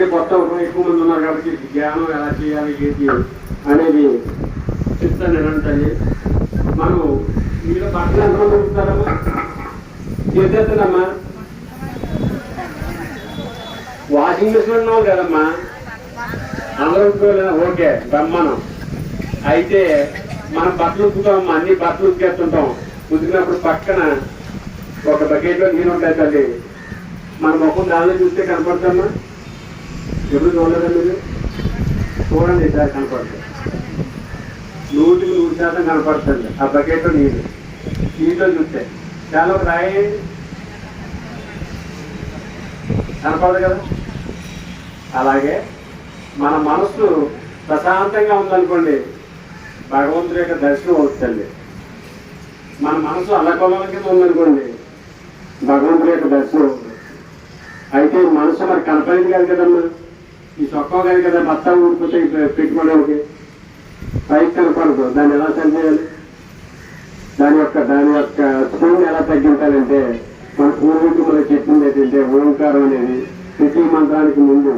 అంటే కొత్త ఎక్కువ మంది ఉన్నారు కాబట్టి ధ్యానం ఎలా చేయాలి ఏంటి అనేది చెప్తాను నేనంటే మనం మీరు బట్టలు ఎంతమంది ఉంటారమ్మా? చేసేస్తానమ్మా వాషింగ్ మిషన్ ఉన్నావు కదమ్మా? అందరూ ఓకే బ్రహ్మానం అయితే మనం బట్టలు ఉతుకుతామమ్మా అన్ని బట్టలు ఉతికేస్తుంటాం. ఉతికినప్పుడు పక్కన ఒక బకెట్లో నీళ్ళు ఉంటాయి తల్లి. మన ముఖం దానిలో చూస్తే కనపడతామా? ఎప్పుడు చూడలేదా మీరు? చూడండి ఈసారి కనపడుతుంది నూటికి నూరు శాతం కనపడుతుంది. ఆ బకెట్లో నీళ్ళు. నీటిలో చూస్తే. చాలా ఒక రాయి కనపడదు కదా? అలాగే మన మనసు ప్రశాంతంగా ఉందనుకోండి భగవంతుడి యొక్క దర్శనం అవుతుంది మన మనసు అల్లకొల్ల కింద ఉందనుకోండి భగవంతుడి యొక్క దర్శనం అవుతుంది. అయితే మనసు మరి కనపడింది కాదు కదమ్మా. ఈ చొక్కా కాదు కదా బత్తా ఊడిపోతే పెట్టుకోవడానికి పైకి కనపడదు. దాన్ని ఎలా సరిచేయాలి దాని యొక్క దాని యొక్క స్పీడ్ ఎలా తగ్గించాలంటే మన పూర్వీకులు మనకు చెప్పింది ఏంటంటే ఓంకారం అనేది ప్రతి మంత్రానికి ముందు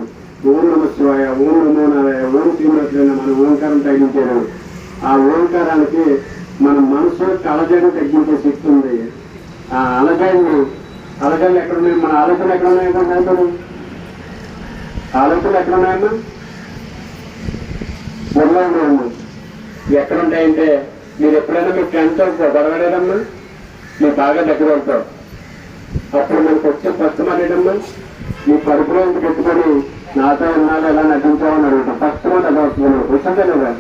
ఓం నమ శివాయ ఓం నమో నారాయ ఓం శ్రీమతులైన మన ఓంకారం తగ్గించారు. ఆ ఓంకారానికి మన మనసు అలజడిని తగ్గించే శక్తి ఉంది. ఆ అలజడిని అలజడులు ఎక్కడ ఉన్నాయి మన ఆలోచనలు ఎక్కడ ఉన్నాయో ఆలోచనలు ఎక్కడ ఉన్నాయమ్మా? బుర్రలో ఉన్నాయమ్మా ఎక్కడ ఉంటాయంటే మీరు ఎప్పుడైనా మీ ఫ్రెండ్తో గొడవడేదమ్మా మీరు బాగా దగ్గర అవుతావు అప్పుడు మనకు వచ్చే ఫస్ట్ మాట ఏంటమ్మా? మీ కడుపులో ఇంత పెట్టుకొని నాతో ఉన్నాలో ఎలా నటించామని అడుగుతాం. ఫస్ట్ మాట అలా వస్తుంది మనకు. లేదా?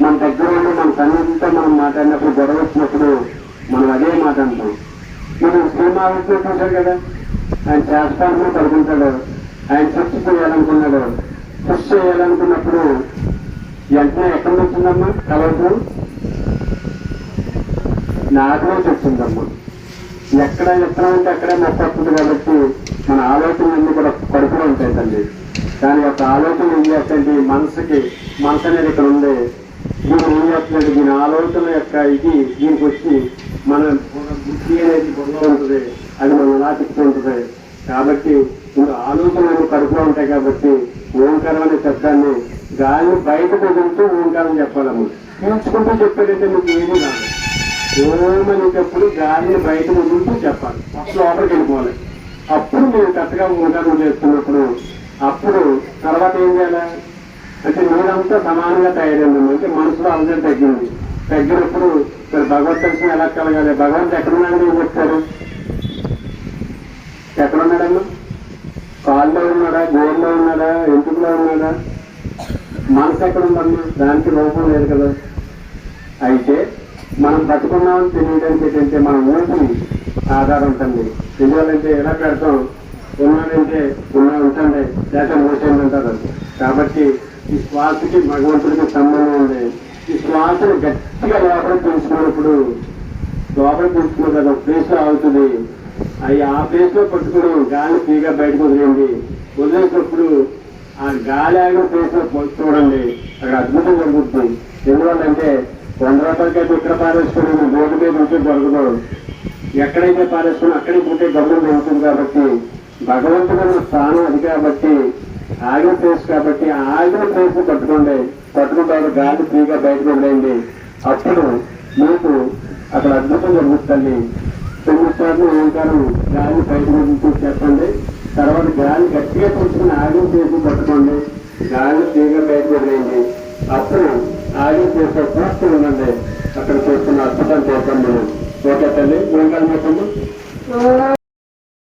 మన దగ్గర ఉండి మన సన్నిధితో మనం మాట్లాడినప్పుడు గొడవ వచ్చినప్పుడు మనం అదే మాట అంటాం. మీరు సినిమా ఆలోచన చూశారు కదా? ఆయన చేస్తాను పడుకుంటాడు ఆయన పుష్ చేయాలనుకున్నాడు. పుష్ చేయాలనుకున్నప్పుడు వెంటనే ఎక్కడి నుంచి ఉందమ్మా కలవదు నాకులో వచ్చిందమ్మా. ఎక్కడ ఎక్కడ ఉంటే అక్కడే మొక్క వస్తుంది కాబట్టి మన ఆలోచనలన్నీ కూడా కడుపులో ఉంటాయి తల్లి. దాని యొక్క ఆలోచన ఏం చేస్తాయంటే ఈ మనసుకి మనసు అనేది ఇక్కడ ఉంది. దీని ఏం చేస్తుంది దీని ఆలోచన యొక్క ఇది దీనికి వచ్చి మన బుద్ధి అనేది బుర్రలో ఉంటుంది. అది మనం నాటిస్తూ ఉంటుంది. కాబట్టి ఇంకా ఆలోచనలు కడుపులో ఉంటాయి కాబట్టి ఓంకారం అనే శబ్దాన్ని గాలి బయటకు వదులుతూ ఓంకారం చెప్పాలమ్మ పీల్చుకుంటూ చెప్పేటంటే మీకు ఏమీ రాదు. ఓం గాలిని బయట వదులుతూ చెప్పాలి. అప్పుడు లోపలికి వెళ్ళిపోవాలి. అప్పుడు మీరు కరెక్ట్గా ఓంకారం చేస్తున్నప్పుడు అప్పుడు తర్వాత ఏం చేయాలి? అంటే మీరంతా సమానంగా తయారైంది అంటే మనసులో అందరం తగ్గింది. తగ్గినప్పుడు మరి భగవత్ దర్శనం ఎలా కలగాలి? భగవంతుడు ఎక్కడున్నాడని ఏం చెప్తారు ఎక్కడున్నాడమ్మా? కాల్లో ఉన్నాడా? గోడలో ఉన్నాడా? ఎంటుకలో ఉన్నాడా? మనసు ఎక్కడ ఉందమ్మా దానికి లోపం లేదు కదా. అయితే మనం బతుకున్నామని తెలియడానికి ఏంటంటే మన ఊపిరి ఆధారం ఉంటుంది. తెలియాలంటే ఎలా పెడతాం? ఉన్నాడంటే ఉన్నా ఉంటుంది లేక మూసేయండి అంటారు కాబట్టి ఈ శ్వాసకి భగవంతుడికి సంబంధం ఉంది. ఈ శ్వాసను గట్టిగా లోపల తీసుకున్నప్పుడు లోపల తీసుకున్న కదా ఒక ప్లేస్ అవుతుంది. అవి ఆ ప్లేస్లో పట్టుకుని గాలి ఫ్రీగా బయటకు వదిలేయండి. వదిలేసినప్పుడు ఆ గాలి ఆగిన ప్లేస్లో చూడండి. అక్కడ అద్భుతం జరుగుతుంది. ఎందువల్లంటే వంద రూపాయలకైతే ఇక్కడ పారేసుకుని బోర్డు మీద ఉంటే దొరకదు ఎక్కడైతే పారేసుకుని అక్కడే ఉంటే గమనం జరుగుతుంది కాబట్టి భగవంతుడు స్థానం అది కాబట్టి ఆగిన ప్లేస్ కాబట్టి ఆ ఆగిన ప్లేస్ పట్టుకోండి. పట్టుకుంటారు గాలి ఫ్రీగా బయటకు వదిలేయండి. అప్పుడు మీకు అక్కడ అద్భుతం జరుగుతుంది. తొమ్మిది సార్లు గాలి బయట నుంచి చెప్పండి. తర్వాత గాలి గట్టిగా తీసుకుని ఆగిన చేసి పట్టుకోండి. గాలి ఫ్రీగా బయటకు వదిలేయండి. అప్పుడు ఆగిన చేసే చూస్తూ ఉండండి. అక్కడ చూస్తున్న అద్భుతం చేస్తాం మనం. ఓకే తల్లి ఏం కలిపి